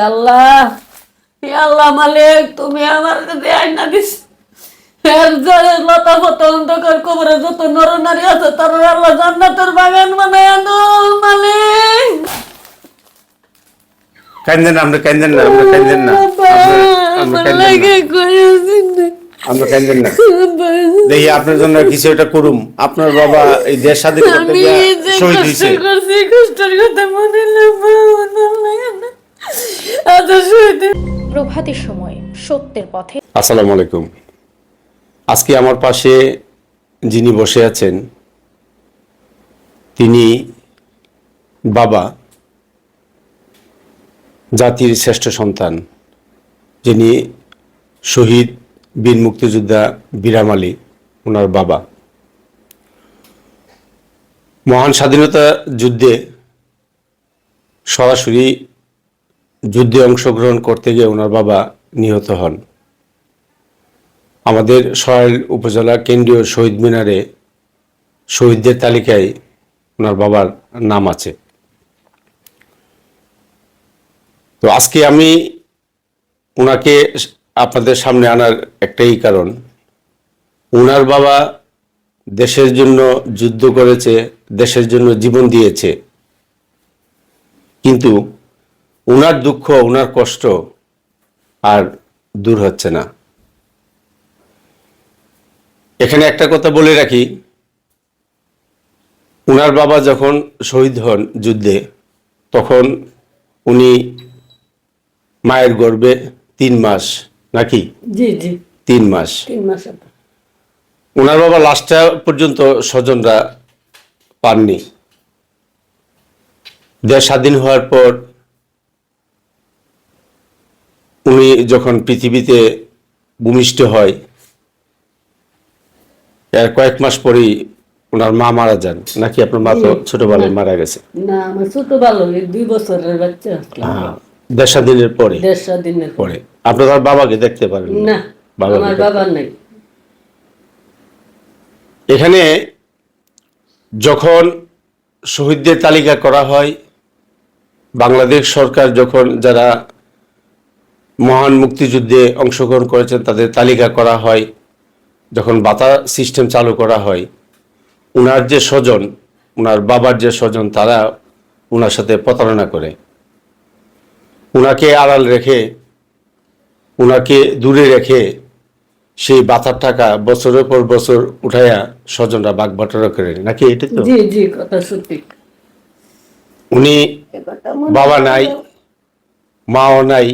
আল্লাহ আল্লাহ মালিক তুমি আমার কাছে আইনা দিস। লতা ফতা অন্ধকার কবরে যত নর নারী আছে তার আল্লাহ জান্নাতের বাগান বানায় আনো মালিক। কান্দেন আমরা কান্দেন না আমরা কান্দেন না। আমরা- আমরা কান্দেন না। লাগে করেছি না। আমরা কান্দেন না। দেখি আপনার জন্য কিছু একটা করুম। আপনার বাবা এই দেশ স্বাধীন করতে শহীদ হয়েছে। কষ্টের কথা মনে লাগে না শহীদ প্রভাতের সময় সত্যের পথে। আসসালামু আলাইকুম। আজকে আমার পাশে যিনি বসে আছেন তিনি বাবা জাতির শ্রেষ্ঠ সন্তান যিনি শহীদ বীর মুক্তিযোদ্ধা বীরাম আলী ওনার বাবা। মহান স্বাধীনতা যুদ্ধে সরাসরি যুদ্ধে অংশগ্রহণ করতে গিয়ে ওনার বাবা নিহত হন। আমাদের সরাইল উপজেলা কেন্দ্রীয় শহীদ মিনারে শহীদদের তালিকায় ওনার বাবার নাম আছে। তো আজকে আমি ওনাকে আপনাদের সামনে আনার একটাই কারণ, ওনার বাবা দেশের জন্য যুদ্ধ করেছে, দেশের জন্য জীবন দিয়েছে। কিন্তু ওনার দুঃখ ওনার কষ্ট আর দূর হচ্ছে না। এখানে একটা কথা বলে রাখি উনার বাবা যখন শহীদ হন যুদ্ধে তখন উনি মায়ের গর্বে তিন মাস নাকি? জি জি। তিন মাস। তিন মাস ওনার বাবা লাস্টটা পর্যন্ত স্বজনরা পাননি। দেশ স্বাধীন হওয়ার পর উনি যখন পৃথিবীতে ভূমিষ্ঠ হয় এর কয়েক মাস পরেই ওনার মা মারা যান। নাকি আপনার মা তো ছোটবেলায় মারা গেছে? না আমার ছোট ভালো এই দুই বছরের বাচ্চা দেশ স্বাধীনের পরে? দেড় স্বাধীনের পর। আপনার বাবাকে দেখতে পারেন না? আমার বাবা নাই। এখানে যখন শহীদদের তালিকা করা হয় বাংলাদেশ সরকার যখন যারা মহান মুক্তিযুদ্ধে অংশগ্রহণ করেছেন তাদের তালিকা করা হয় যখন বাতা সিস্টেম চালু করা হয় উনার যে স্বজন উনার বাবার যে স্বজন তারা উনার সাথে প্রতারণা করে। উনাকে আড়াল রেখে উনাকে দূরে রেখে সেই বাতার টাকা বছরের পর বছর উঠাইয়া স্বজনরা বাগ বাটোয়ারা করে। নাকি এটা তো? জি জি কথা সত্যি। উনি বাবা নাই মাও নাই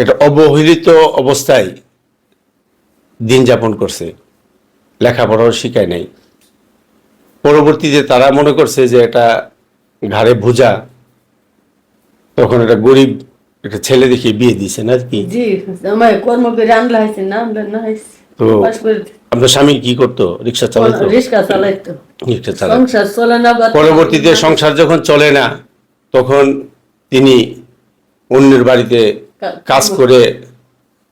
এটা অবহেলিত অবস্থায় দিন যাপন করছে। লেখাপড়াও শিখায় নাই। পরবর্তীতে তারা মনে করছে যে এটা ঘাড়ে বোঝা তখন এটা গরিব একটা ছেলে দেখে বিয়ে দিছে না কি কর্ম করে আনলা হয়েছে না আনলা না হয়েছে। তো আপনার স্বামী কি করতো? রিক্সা চালাইতো? রিক্সা চালাইতো। রিক্সা চালাইতো। সংসার চলে না পরবর্তীতে সংসার যখন চলে না তখন তিনি অন্যের বাড়িতে কাজ করে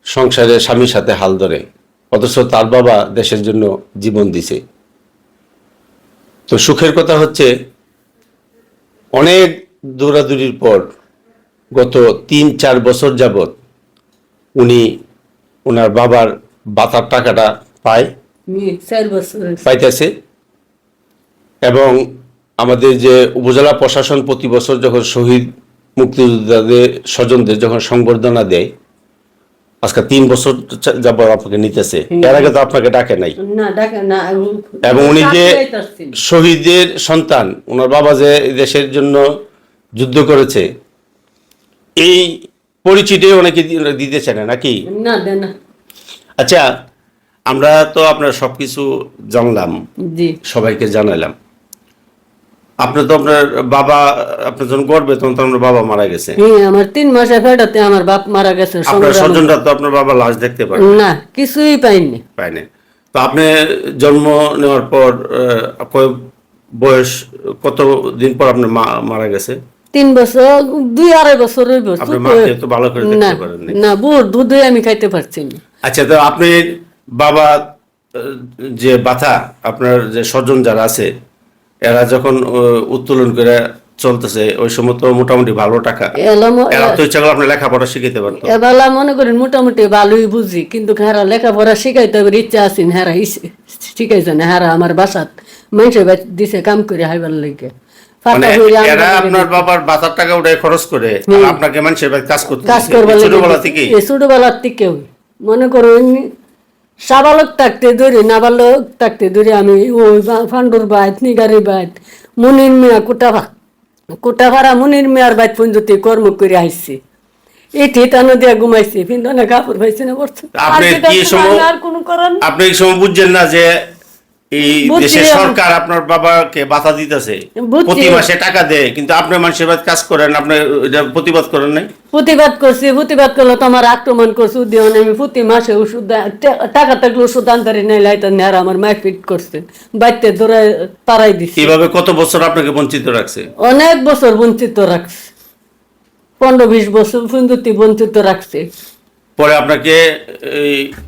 সংসারে স্বামীর সাথে হাল ধরে অথচ তার বাবা দেশের জন্য জীবন দিছে তো সুখের কথা হচ্ছে অনেক দৌড়াদৌড়ির পর গত তিন চার বছর যাবত উনি ওনার বাবার বাতার টাকাটা পায়। পাইতেছে এবং আমাদের যে উপজেলা প্রশাসন প্রতি বছর যখন শহীদ মুক্তিযোদ্ধাদের স্বজনদের যখন সংবর্ধনা দেয় আজকে তিন বছর যাব আপনাকে নিতেছে। এর আগে তো আপনাকে ডাকে নাই। না ডাকা না এবং উনি যে শহীদের সন্তান ওনার বাবা যে দেশের জন্য যুদ্ধ করেছে এই পরিচিতি অনেকে দি- দিতেছে না নাকি? আচ্ছা আমরা তো আপনার সবকিছু জানলাম। জি। সবাইকে জানালাম। আপনি তো আপনার বাবা আপনার যখন গর্বে তখন তো আপনার বাবা মারা গেছে। হ্যাঁ আমার তিন মাসে ফেটাতে আমার বাপ মারা গেছে আপনার স্বজনরা তো আপনার বাবা লাশ দেখতে পারে না। কিছুই পাইনি। পায়নি তো আপনি জন্ম নেওয়ার পর কয় বয়স কত দিন পর আপনার মা মারা গেছে? তিন বছর দুই আড়াই বছর হইব তো ভালো করে দেখতে পারেননি না বুড় দুধই আমি খাইতে পারছি না। আচ্ছা তো আপনি বাবা যে বাথা আপনার যে স্বজন যারা আছে এরা যখন উত্তোলন করে চলতেছে ওই সময় তো মোটামুটি ভালো টাকা। এরা তো ইচ্ছা করলে আপনি লেখাপড়া শিখাইতে পারতো। এবেলা মনে করেন মোটামুটি ভালোই বুঝি কিন্তু হেরা লেখাপড়া শিখাইতে হবে ইচ্ছা আছে হেরা শিখাইছে না হেরা আমার বাসাত মানুষের দিছে কাম করে হাইবার লেগে মানে ফাটা হইয়া আমরা এরা আপনার বাবার বাতার টাকা উঠে খরচ করে আপনাকে মানুষের কাজ করতে কাজ দিছে। করবার ছোটবেলা থেকে ছোটবেলার থেকেও মনে করুন সাবালক থাকতে ধরে নাবালক থাকতে ধরে আমি ওই ফান্ডুর বাইত নিগারি বাইত মুনির মিয়া কোটাভা কুটাভাড়া মুনির মিয়ার বাইত পঞ্জতি কর্ম করে আসছে এটি টানো দিয়া ঘুমাইছি কিন্তু না কাপড় পাইছি না করছে আপনি কি সময়- আর কোনো করার আপনি এই সময় বুঝছেন না যে এই দেশের সরকার আপনার বাবাকে বাধা দিতেছে। প্রতি মাসে টাকা দেয় কিন্তু আপনি মানুষের বাড়ি কাজ করেন আপনি প্রতিবাদ করেন নাই? প্রতিবাদ করছি প্রতিবাদ করলে তো আমার আক্রমণ করছে উদ্যোগ আমি প্রতি মাসে ওষুধ টাকা থাকলে ওষুধ আনতারি নাই লাইতার নেয়ার আমার মায়ের ফিট করছে। বাড়িতে ধরে তারাই দিছে। এইভাবে কত বছর আপনাকে বঞ্চিত রাখছে? অনেক বছর বঞ্চিত রাখছে। পনেরো বিশ বছর পর্যন্ত বঞ্চিত রাখছে। পরে আপনাকে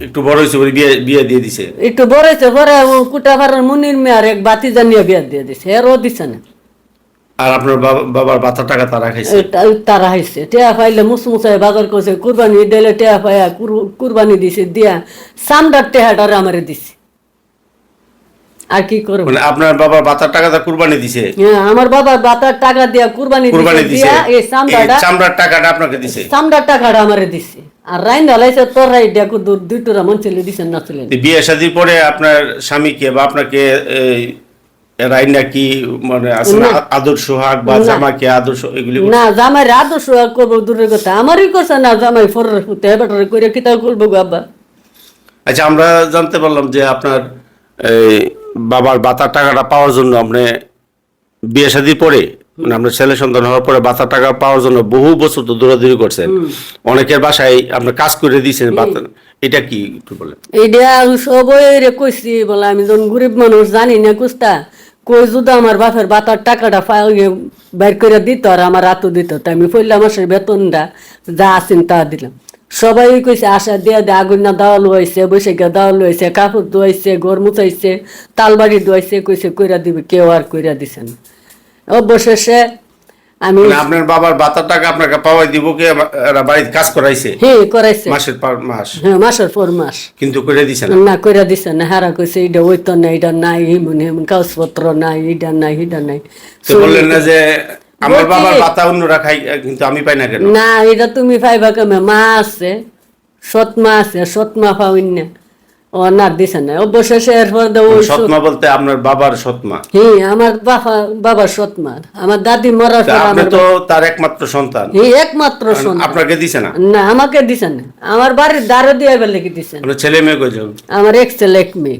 একটু বড় হয়েছে বলে বিয়ে বিয়ে দিয়ে দিছে। একটু বড় হয়েছে পরে কুটা ভাড়ার মুনির মেয়ার এক বাতি জানিয়ে বিয়ে দিয়ে দিছে এরও দিছে না। আর আপনার বাবা- বাবার বাতার টাকা তারা খাইছে? তারা খাইছে টেয়া পাইলে মুসমুসাই বাজার করছে কুরবানি দিলে টেয়া পাইয়া কুর- কুরবানি দিছে দিয়া সামডার টেহাটারে আমারে দিছে। আর কি করব? মানে আপনার বাবার বাতার কুরবানি দিছে। হ্যাঁ, আমার বাবা বাতার টাকা দিয়া কুরবানি কুরবানি দিছে। এই সামদাটা চামড়ার টাকাটা আপনাকে দিছে। সামদার টাকাটা আমারে দিছে। আর রাইন তোর রাই দেখো দুই টোরা মন ছেলে দিছে না এই বিয়ে শাদির পরে আপনার স্বামীকে বা আপনাকে রাইনা কি মানে আছে না আদর সোহাগ বা জামাকে আদর এগুলি না জামাই আদর্শ করব দূরের কথা। আমারই করছে না জামাই ফরের পুতে বেটারে করে করব আব্বা। আচ্ছা আমরা জানতে পারলাম যে আপনার এই বাবার বাতার টাকাটা পাওয়ার জন্য আপনি বিয়ে শাদির পরে মানে আপনার ছেলে সন্তান হওয়ার পরে বাতার টাকা পাওয়ার জন্য বহু বছর তো দৌড়াদৌড়ি করছেন। অনেকের বাসায় আপনি কাজ করে দিয়েছেন বাতার এটা কি একটু বলেন? এইটা সবই রে কইছি বলে আমি যখন গরিব মানুষ জানি না কুস্তা কই যদি আমার বাপের বাতার টাকাটা বাইর করে দিত আর আমার হাতও দিত। আমি পয়লা মাসের বেতনটা যা আছেন তা দিলাম। সবাই কইছে আশা দিয়ে দে আগুন না দাওয়াল হয়েছে বৈশাখে দাওয়াল হয়েছে কাপড় ধোয়াইছে ঘর মুছাইছে তালবাড়ি ধোয়াইছে কইছে কইরা দিবে কেউ আর কইরা দিছে না। অবশেষে আমি আপনার বাবার বাতার টাকা আপনাকে পাওয়াই দিব কি বাড়িতে কাজ করাইছে? হ্যাঁ করাইছে। মাসের পর মাস? হ্যাঁ মাসের পর মাস। কিন্তু করে দিছে না? না কইরা দিছে না। হারা কইছে এটা ওই তো নাই এটা নাই হিমুন হিমুন কাগজপত্র নাই এটা নাই এটা নাই। তো বললেন না যে আমার বাবার বাতা অন্যরা খাই কিন্তু আমি পাই না কেন? না এটা তুমি পাইবা কেমন? মা আছে সৎ মা আছে সৎ মা পাওয়াই না ও না দিছে না। অবশেষে এরপর দে ওই সৎমা বলতে আপনার বাবার সৎমা। হ্যাঁ আমার বাবা বাবার সৎ মা আমার দাদি মরার পর আপনি তো তার একমাত্র সন্তান। হ্যাঁ একমাত্র সন্তান। আপনাকে দিছে না? না আমাকে দিছে না। আমার বাড়ির দ্বারে দিয়ে বেলে কি দিছে। আপনার ছেলে মেয়ে কয়জন? আমার এক ছেলে এক মেয়ে।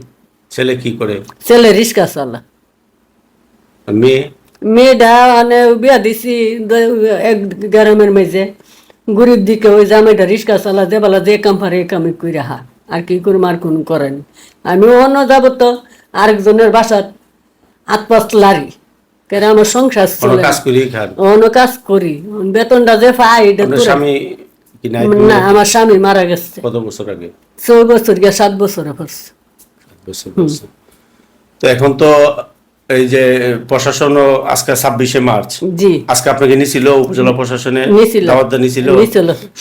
ছেলে কি করে? ছেলে রিক্সা চালা। মেয়ে? মেয়েটা মানে বিয়া দিছি এক গ্রামের মেঝে। গরিব দিকে ওই জামাইটা রিক্সা চালা যে বেলা যে কাম এই কামে করে হা। আর কি করুম আর কোনো করেন। আমি অন্য যাব তো আরেকজনের বাসাত হাত পাঁচ লারি। কেন আমার সংসার চলে অন্য কাজ করি বেতনটা যে পাই এটা না আমার স্বামী মারা গেছে। কত বছর আগে? ছয় বছর গিয়ে সাত বছর। তো এখন তো এই যে প্রশাসনও আজকে ছাব্বিশে মার্চ। জি। আজকে আপনাকে নিছিল উপজেলা প্রশাসনে দাওয়াত নিছিল।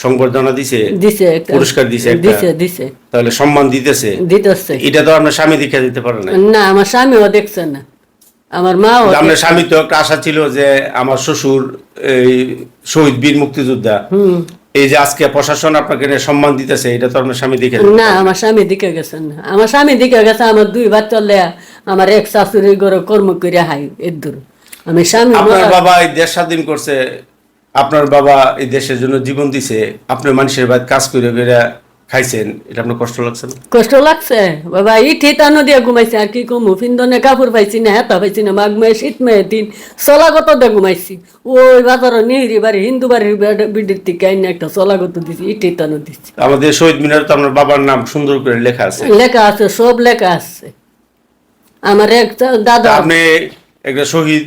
সংবর্ধনা দিছে দিছে পুরস্কার দিছে দিছে দিছে। তাহলে সম্মান দিতেছে। দিতেছে। এটা তো আপনার স্বামী দীক্ষা দিতে পারে না না আমার স্বামীও দেখছে না। আমার মাও আপনার স্বামী তো একটা আশা ছিল যে আমার শ্বশুর এই শহীদ বীর মুক্তিযোদ্ধা। এই যে আজকে প্রশাসন আপনাকে সম্মান দিতেছে এটা তো আপনার স্বামী দেখে না আমার স্বামী দিকে গেছেন না। আমার স্বামী দিকে গেছে আমার দুই বাচ্চা লেয়া আমার এক শাশুড়ি ঘরে কর্ম করে হাই এর দূর। আমি স্বামী আপনার বাবা এই দেশ স্বাধীন করছে আপনার বাবা এই দেশের জন্য জীবন দিছে আপনি মানুষের বাড়ি কাজ করে করে খাইছেন এটা আপনার কষ্ট লাগছে না? কষ্ট লাগছে। বাবা ই ঠিতানো দিয়ে ঘুমাইছে আর কি কমু? ফিন্দনে কাপড় পাইছি না হেতা পাইছি না মাঘ মেয়ে শীত মেয়ে তিন চলাগত দিয়ে ঘুমাইছি। ওই বাজার নেহরি বাড়ি হিন্দু বাড়ির বিডির থেকে আইনে একটা চলাগত দিছি ই ঠিতানো দিছি আমাদের শহীদ মিনার তো আপনার বাবার নাম সুন্দর করে লেখা আছে। লেখা আছে সব লেখা আছে। আমার এক দাদা আপনি একটা শহীদ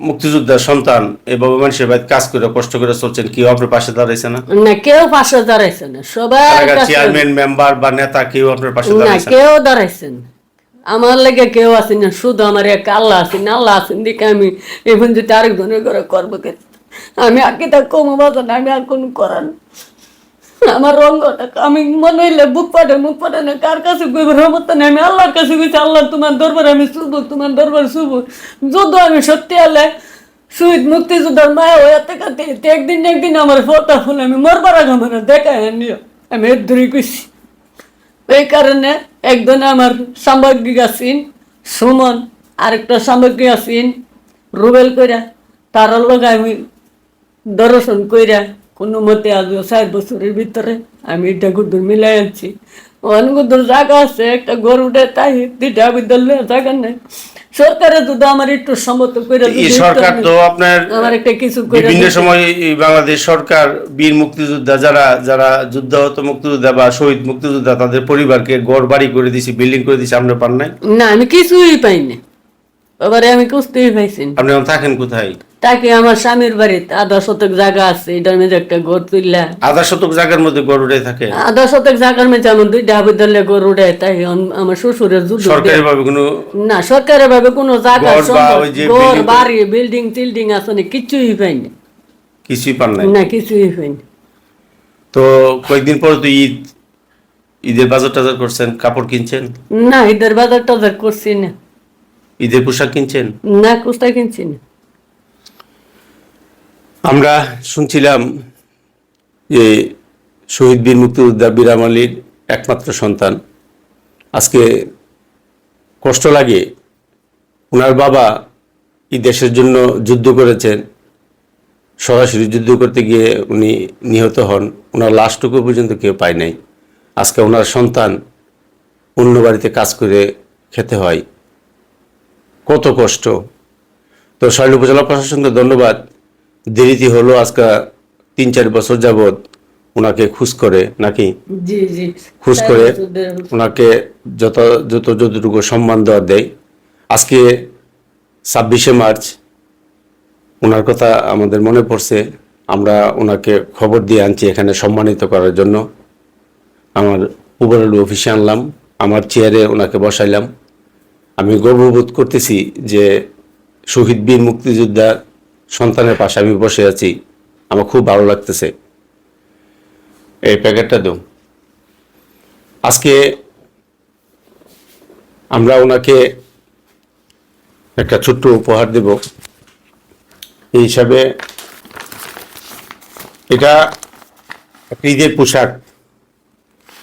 মুক্তিযোদ্ধার সন্তান এভাবে মানুষের বাড়ি কাজ করে কষ্ট করে চলছেন কেউ আপনার পাশে দাঁড়াইছে না না কেউ পাশে দাঁড়াইছে না সবাই চেয়ারম্যান মেম্বার বা নেতা কেউ আপনার পাশে দাঁড়াইছে না? কেউ দাঁড়াইছে না আমার লাগে কেউ আছে না শুধু আমার এক আল্লাহ আছেন আল্লাহ আছেন দেখে আমি এখন যদি আরেকজনের করে করব আমি আর কি তা কমো বাজার না আমি আর কোনো করার না। আমার রঙ্গটা আমি মনে হইলে বুক পাটে মুখ পাটে না, কার কাছে কইব? রহমত আমি আল্লাহর কাছে কইছি, আল্লাহ তোমার দরবারে আমি শুভ তোমার দরবার শুভ যুদ্ধ আমি সত্যি আলে শহীদ মুক্তিযোদ্ধার মায়া হয়ে থেকে একদিন একদিন আমার ফোটা ফুল, আমি মরবার আগে আমার দেখায় নিও। আমি এর ধরে কইছি। এই কারণে একজনে আমার সামগ্রিক আছেন, সুমন, আরেকটা সামগ্রিক আছেন, রুবেল কইরা তার লগে আমি দর্শন কইরা কোনো মতে আজ চার বছরের ভিতরে আমি এটা গুদুর মিলাই আনছি। অনেক গুদুর জায়গা আছে একটা গরুটে তাই দুইটা বিদ্যালয় জায়গা নেই। সরকারে যদি আমার একটু সম্মত করে এই সরকার তো আপনার আমার একটা কিছু বিভিন্ন সময় বাংলাদেশ সরকার বীর মুক্তিযোদ্ধা যারা যারা যুদ্ধাহত মুক্তিযোদ্ধা বা শহীদ মুক্তিযোদ্ধা তাদের পরিবারকে গড় বাড়ি করে দিছি বিল্ডিং করে দিছি আপনার পান নাই? না আমি কিছুই পাইনি। এবারে আমি কুস্তেই পাইছি আপনি এখন থাকেন কোথায়? তাকে আমার স্বামীর বাড়িতে আধা শতক জায়গা আছে এটার মধ্যে একটা ঘর তুললা আধা শতক জায়গার মধ্যে গড় উঠে থাকে? আধা শতক জায়গার মধ্যে আমার দুইটা বিদ্যালয় ঘর উঠে তাই আমার শ্বশুরের যুদ্ধ সরকারি ভাবে কোনো না সরকারের ভাবে কোনো জায়গা ঘর বাড়ি বিল্ডিং টিল্ডিং আছে না কিছুই পাইনি। কিছুই পান নাই? না কিছুই পাইনি। তো কয়েকদিন পর তো ঈদ। ঈদের বাজার টাজার করছেন? কাপড় কিনছেন? না ঈদের বাজার টাজার করছি না। ঈদের পোশাক কিনছেন? না কুস্তা কিনছি না। আমরা শুনছিলাম যে শহীদ বীর মুক্তিযোদ্ধা বীরাম আলীর একমাত্র সন্তান। আজকে কষ্ট লাগে ওনার বাবা এই দেশের জন্য যুদ্ধ করেছেন। সরাসরি যুদ্ধ করতে গিয়ে উনি নিহত হন। ওনার লাশটুকু পর্যন্ত কেউ পায় নাই। আজকে ওনার সন্তান অন্য বাড়িতে কাজ করে খেতে হয়। কত কষ্ট। তো শৈল উপজেলা প্রশাসনকে ধন্যবাদ। দেরিতে হলো আজকে তিন চার বছর যাবৎ ওনাকে খুশ করে নাকি? জি জি। খুশ করে ওনাকে যত যত যতটুকু সম্মান দেওয়া দেয়। আজকে ছাব্বিশে মার্চ ওনার কথা আমাদের মনে পড়ছে। আমরা ওনাকে খবর দিয়ে আনছি এখানে সম্মানিত করার জন্য। আমার উপরালু অফিসে আনলাম আমার চেয়ারে ওনাকে বসাইলাম। আমি গর্ববোধ করতেছি যে শহীদ বীর মুক্তিযোদ্ধার সন্তানের পাশে আমি বসে আছি। আমার খুব ভালো লাগতেছে। এই প্যাকেটটা দাও। আজকে আমরা ওনাকে একটা ছোট্ট উপহার দেব। এই হিসাবে এটা ঈদের পোশাক।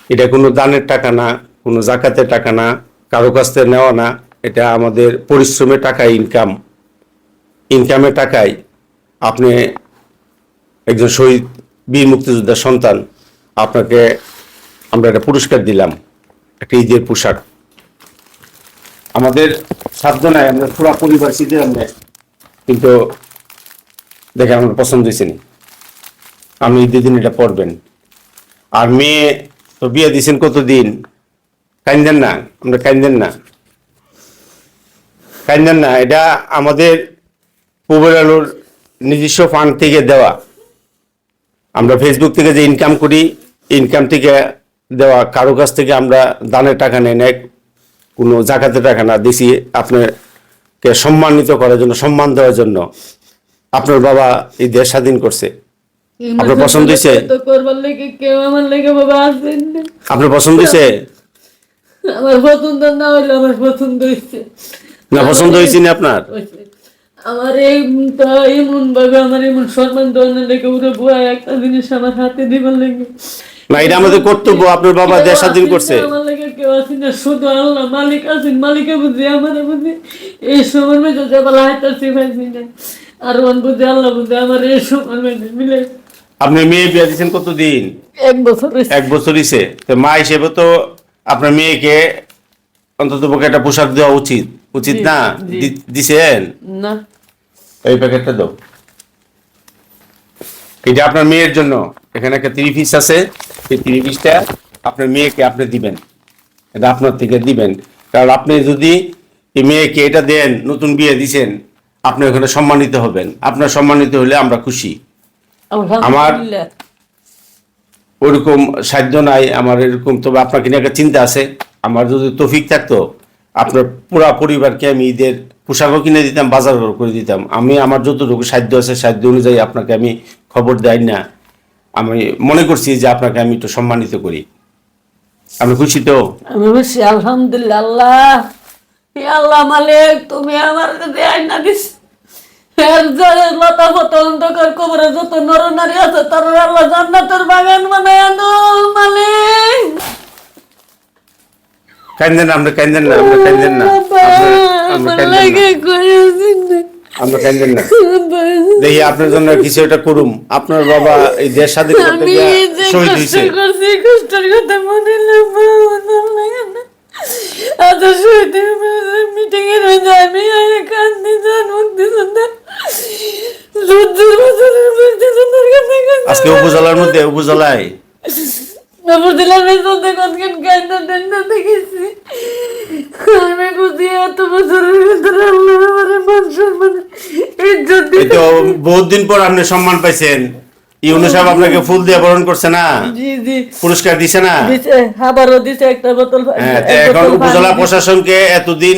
এটা কোনো দানের টাকা না, কোনো জাকাতের টাকা না, কারও কাছ থেকে নেওয়া না। এটা আমাদের পরিশ্রমের টাকা ইনকাম ইনকামের টাকায় আপনি একজন শহীদ বীর মুক্তিযোদ্ধার সন্তান, আপনাকে আমরা একটা পুরস্কার দিলাম, একটা ঈদের পোশাক। আমাদের সাধ্য আমরা পুরো পরিবার শীতের আমরা কিন্তু দেখে আমার পছন্দ হয়েছে নি। আপনি ঈদের দিন এটা পড়বেন আর মেয়ে তো বিয়ে দিয়েছেন কতদিন? কাইন্দেন না, আমরা কাইন্দেন না। কাইন্দেন না এটা আমাদের পুবের আলোর নিজস্ব ফান্ড থেকে দেওয়া। আমরা ফেসবুক থেকে যে ইনকাম করি ইনকাম থেকে দেওয়া কারও কাছ থেকে আমরা দানের টাকা নেই না কোনো জাকাতের টাকা না দিছি আপনাকে সম্মানিত করার জন্য সম্মান দেওয়ার জন্য। আপনার বাবা এই দেশ স্বাধীন করছে। আপনার পছন্দ হয়েছে? আপনার পছন্দ হয়েছে? আমার পছন্দ না হইলে আমার পছন্দ হয়েছে। না পছন্দ হয়েছে না আপনার? আমার এই এমন ভাবে আমার এমন সম্মান দেওয়ার লেগে উড়ে বুয়া একটা জিনিস আমার হাতে দিবার লেগে। না এটা আমাদের কর্তব্য আপনার বাবা দেশ স্বাধীন করছে। আমার লেগে কেউ আসেন না শুধু আল্লাহ মালিক আছেন মালিকে বুঝি আমার বুঝি। এই সময় না আর ওন বুঝি আল্লাহ বুঝি আমার এই সময় মধ্যে মিলে। আপনি মেয়ে বিয়ে দিয়েছেন কতদিন? এক বছর এক বছর তো মা হিসেবে তো আপনার মেয়েকে অন্তত একটা পোশাক দেওয়া উচিত। উচিত না? দিছেন? না। এই প্যাকেটটা দাও। এটা আপনার মেয়ের জন্য এখানে একটা থ্রি পিস আছে। এই থ্রি পিসটা আপনার মেয়েকে আপনি দিবেন। এটা আপনার থেকে দিবেন। কারণ আপনি যদি এই মেয়েকে এটা দেন নতুন বিয়ে দিছেন আপনি ওখানে সম্মানিত হবেন। আপনার সম্মানিত হলে আমরা খুশি। আলহামদুলিল্লাহ। ওরকম সাধ্য নাই আমার এরকম তবে আপনাকে নিয়ে একটা চিন্তা আছে? আমার যদি তফিক থাকতো আপনার পুরা পরিবারকে আমি ঈদের পোশাকও কিনে দিতাম বাজার করে দিতাম। আমি আমার যতটুকু সাধ্য আছে, সাধ্য অনুযায়ী আপনাকে আমি খবর দেয় না। আমি মনে করছি যে আপনাকে আমি একটু সম্মানিত করি। আমি খুশি তো? আমি বলছি, আলহামদুলিল্লাহ, আল্লাহ। আল্লাহ মালিক, তুমি আমার দেয় না দিস। যত নর নারী আছে, তার আল্লাহ জান্নাতের বাগান বানায় মালিক। কান্দেন না আমরা কান্দেন না কান্দেন না। আমরা- কান্দেন না। আমরা কান্দেন না। দেখি আপনার জন্য কিছু একটা করুম। আপনার বাবা এই দেশ স্বাধীন করতে আমি শহীদ হয়েছে কষ্টের কথা মনে শহীদ মিটিং এর আমি কান্দি যান আজকে উপজেলার মধ্যে উপজেলায়। নবর দিলার মধ্যে কতক্ষণ কান্না টান্না দেখেছি। আমি বুঝি এত বছরের ভিতরে আল্লাহ আমার মান সম্মান ইজ্জত এই দিতে তো বহুত দিন পর আপনি সম্মান পাইছেন। ইউনু সাহেব আপনাকে ফুল দিয়ে বরণ করছে না? জি জি। পুরস্কার দিছে না? দিছে আবারও দিছে একটা বোতল হ্যাঁ, এখন উপজেলা। প্রশাসনকে এতদিন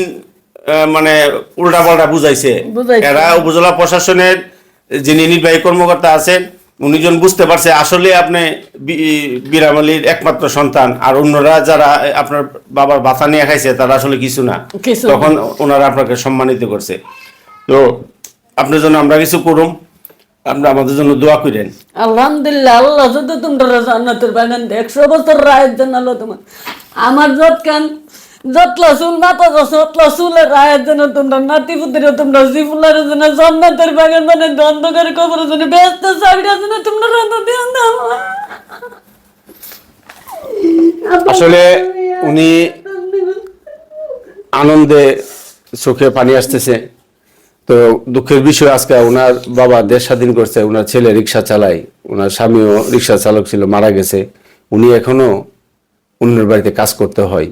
মানে উল্টা পাল্টা বুঝাইছে। বুঝাইছে। এরা উপজেলা প্রশাসনের যিনি নির্বাহী কর্মকর্তা আছেন উনি জন বুঝতে পারছে আসলে আপনি বীরামলির একমাত্র সন্তান। আর অন্যরা যারা আপনার বাবার বাতা নিয়ে খাইছে তারা আসলে কিছু না। তখন ওনারা আপনাকে সম্মানিত করছে। তো আপনার জন্য আমরা কিছু করুম। আপনি আমাদের জন্য দোয়া করেন। আলহামদুলিল্লাহ আল্লাহ যদি তোমরা জান্নাতের দেয় একশো বছর রায়ের জন্য আল্লাহ তোমার আমার যত কান? যতলা চুল মাথা যতলা চুলের রায়ের জন্য তোমরা নাতি পুতিরে তোমরা জিফুলার জন্য জান্নাতের বাগান মানে অন্ধকার কবরের জন্য ব্যস্ত চাবিটার জন্য তোমরা রান্না আসলে উনি আনন্দে চোখে পানি আসতেছে। তো দুঃখের বিষয় আজকে ওনার বাবা দেশ স্বাধীন করছে ওনার ছেলে রিক্সা চালায় ওনার স্বামীও রিক্সা চালক ছিল, মারা গেছে। উনি এখনও অন্যের বাড়িতে কাজ করতে হয়।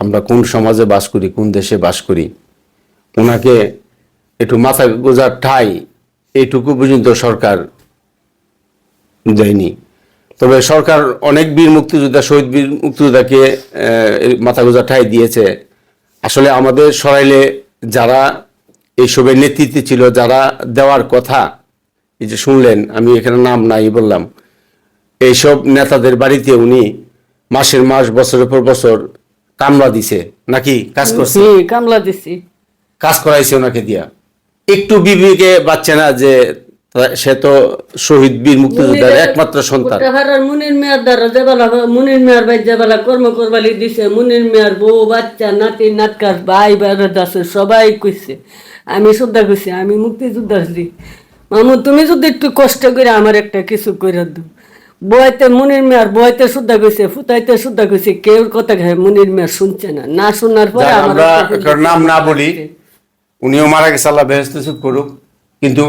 আমরা কোন সমাজে বাস করি, কোন দেশে বাস করি, ওনাকে একটু মাথা গোজার ঠাই এইটুকু পর্যন্ত সরকার দেয়নি। তবে সরকার অনেক বীর মুক্তিযোদ্ধা, শহীদ বীর মুক্তিযোদ্ধাকে মাথা গোজা ঠাই দিয়েছে। আসলে আমাদের সরাইলে যারা এইসবের নেতৃত্বে ছিল, যারা দেওয়ার কথা, এই যে শুনলেন, আমি এখানে নাম নাই বললাম, এইসব নেতাদের বাড়িতে উনি মাসের মাস, বছরের পর বছর কামলা দিছে নাকি কাজ করছে? কামলা দিছি। কাজ করাইছে ওনাকে দিয়া। একটু বিবেকে বাচ্চে না যে সে তো শহীদ বীর মুক্তিযোদ্ধার একমাত্র সন্তান। মুনির মেয়ার দ্বারা যেবেলা মুনির মেয়ার ভাই যেবেলা কর্ম করবালি দিছে। মুনির মেয়ার বউ বাচ্চা নাতি নাটকার ভাই বেড়াদ আছে সবাই কইছে। আমি শ্রদ্ধা কইছি আমি মুক্তিযোদ্ধা আছি মামু তুমি যদি একটু কষ্ট করে আমার একটা কিছু করে দাও। বইতে মুনির মেয়ার বইতে শুদ্ধা কইছে ফুতাইতে শুদ্ধা কইছে কেউ কথা মুনির মেয়ার শুনছে না। না শোনার পরে আমরা নাম না বলি উনিও মারা গেছে আল্লাহ বেহেস্ত করুক। কিন্তু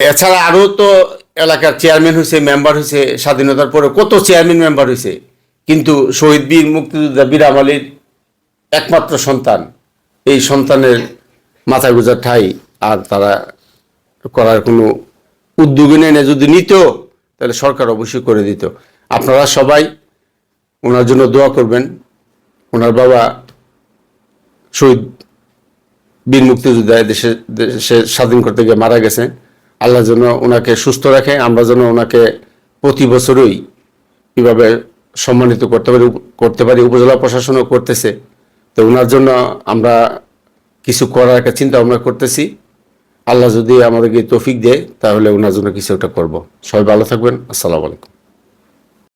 এছাড়া আরও তো এলাকার চেয়ারম্যান হয়েছে মেম্বার হয়েছে স্বাধীনতার পরে কত চেয়ারম্যান মেম্বার হয়েছে কিন্তু শহীদ বীর মুক্তিযোদ্ধা বীরাম আলীর একমাত্র সন্তান। এই সন্তানের মাথা গুজার ঠাই আর তারা করার কোনো উদ্যোগী নেই না। যদি নিত তাহলে সরকার অবশ্যই করে দিত। আপনারা সবাই ওনার জন্য দোয়া করবেন। ওনার বাবা শহীদ বীর মুক্তিযোদ্ধা দেশে দেশে স্বাধীন করতে গিয়ে মারা গেছে। আল্লাহ যেন ওনাকে সুস্থ রাখে। আমরা যেন ওনাকে প্রতি বছরই কীভাবে সম্মানিত করতে পারি করতে পারি। উপজেলা প্রশাসনও করতেছে। তো ওনার জন্য আমরা কিছু করার একটা চিন্তা ভাবনা করতেছি। আল্লাহ যদি আমাদেরকে তৌফিক দেয়, তাহলে ওনার জন্য কিছু একটা করব। সবাই ভালো থাকবেন। আসসালামু আলাইকুম।